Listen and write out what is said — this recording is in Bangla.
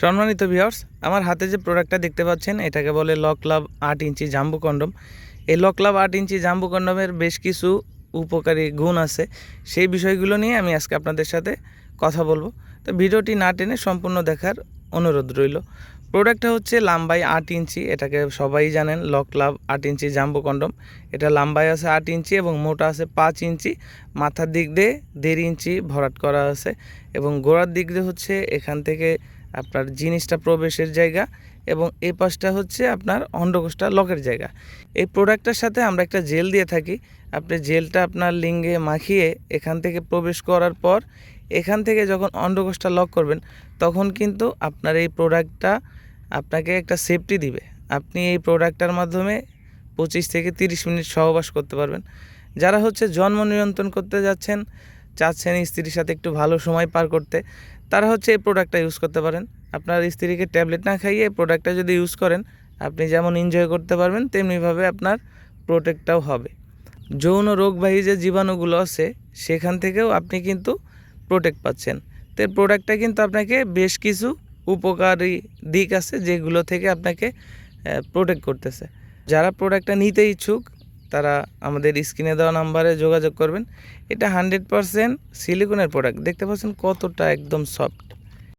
সম্মানিত ভিউয়ার্স আমার হাতে যে প্রোডাক্টটা দেখতে পাচ্ছেন, এটাকে বলে লক লাভ আট ইঞ্চি জাম্বু কন্ডম এই লক লাভ আট ইঞ্চি জাম্বু কন্ডমের বেশ কিছু উপকারী গুণ আছে। সেই বিষয়গুলো নিয়ে আমি আজকে আপনাদের সাথে কথা বলব। তো ভিডিওটি না টেনে সম্পূর্ণ দেখার অনুরোধ রইল। প্রোডাক্টটা হচ্ছে লাম্বাই আট ইঞ্চি, এটাকে সবাই জানেন লক লাভ আট ইঞ্চি জাম্বু কন্ডম এটা লাম্বাই আছে আট ইঞ্চি এবং মোটা আছে পাঁচ ইঞ্চি। মাথার দিক দিয়ে দেড় ইঞ্চি ভরাট করা আছে এবং গোড়ার দিক দিয়ে হচ্ছে এখান থেকে আপনার জিনিসটা প্রবেশের জায়গা এবং এই পাশটা হচ্ছে আপনার অন্ডকোষটা লকের জায়গা। এই প্রোডাক্টটার সাথে আমরা একটা জেল দিয়ে থাকি। আপনি জেলটা আপনার লিঙ্গে মাখিয়ে এখান থেকে প্রবেশ করার পর এখান থেকে যখন অন্ডকোষটা লক করবেন, তখন কিন্তু আপনার এই প্রোডাক্টটা আপনাকে একটা সেফটি দিবে। আপনি এই প্রোডাক্টটার মাধ্যমে পঁচিশ থেকে তিরিশ মিনিট সহবাস করতে পারবেন। যারা হচ্ছে জন্ম নিয়ন্ত্রণ করতে যাচ্ছেন চাচ্ছেন স্ত্রীর সাথে একটু ভালো সময় পার করতে, তারা হচ্ছে এই প্রোডাক্টটা ইউজ করতে পারেন। আপনার স্ত্রীকে ট্যাবলেট না খাইয়ে এই প্রোডাক্টটা যদি ইউজ করেন, আপনি যেমন এনজয় করতে পারবেন, তেমনিভাবে আপনার প্রোটেক্টটাও হবে। যৌন রোগবাহী যে জীবাণুগুলো আছে, সেখান থেকেও আপনি কিন্তু প্রোটেক্ট পাচ্ছেন। তো প্রোডাক্টটা কিন্তু আপনাকে বেশ কিছু উপকারী দিক আছে, যেগুলো থেকে আপনাকে প্রোটেক্ট করতেছে। যারা প্রোডাক্টটা নিতে ইচ্ছুক তারা আমাদের স্ক্রিনে দেওয়া নাম্বারে যোগাযোগ করবেন। এটা হান্ড্রেড পারসেন্ট সিলিকনের প্রোডাক্ট দেখতে পাচ্ছেন কতটা একদম সফট